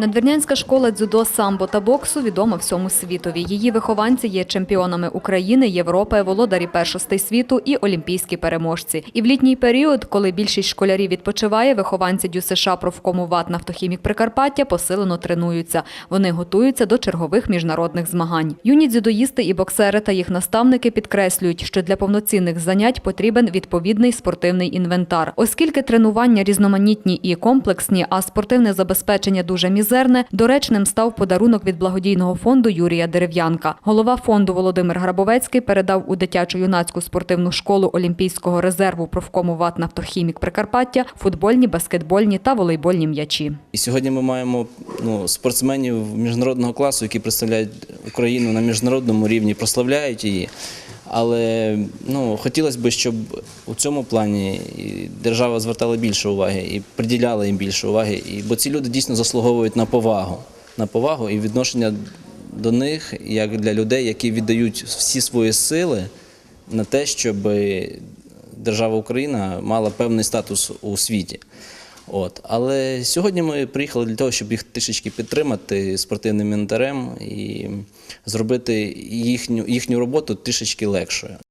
Надвірнянська школа дзюдо, самбо та боксу відома всьому світові. Її вихованці є чемпіонами України, Європи, володарі першостей світу і олімпійські переможці. І в літній період, коли більшість школярів відпочиває, вихованці ДЮСШ профкому ВАТ «Нафтохімік Прикарпаття» посилено тренуються. Вони готуються до чергових міжнародних змагань. Юні дзюдоїсти і боксери та їх наставники підкреслюють, що для повноцінних занять потрібен відповідний спортивний інвентар. Оскільки тренування різноманітні і комплексні, а спортивне забезпечення дуже мізерне, доречним став подарунок від благодійного фонду Юрія Дерев'янка. Голова фонду Володимир Грабовецький передав у дитячо-юнацьку спортивну школу Олімпійського резерву профкому ВАТ «Нафтохімік Прикарпаття» футбольні, баскетбольні та волейбольні м'ячі. І сьогодні ми маємо ну, спортсменів міжнародного класу, які представляють Україну на міжнародному рівні, прославляють її. Але ну, хотілося б, щоб у цьому плані держава звертала більше уваги і приділяла їм більше уваги. І, бо ці люди дійсно заслуговують на повагу, на повагу і відношення до них як для людей, які віддають всі свої сили на те, щоб держава Україна мала певний статус у світі. От. Але сьогодні ми приїхали для того, щоб їх трішечки підтримати спортивним інтерем і зробити їхню, їхню роботу трішечки легшою.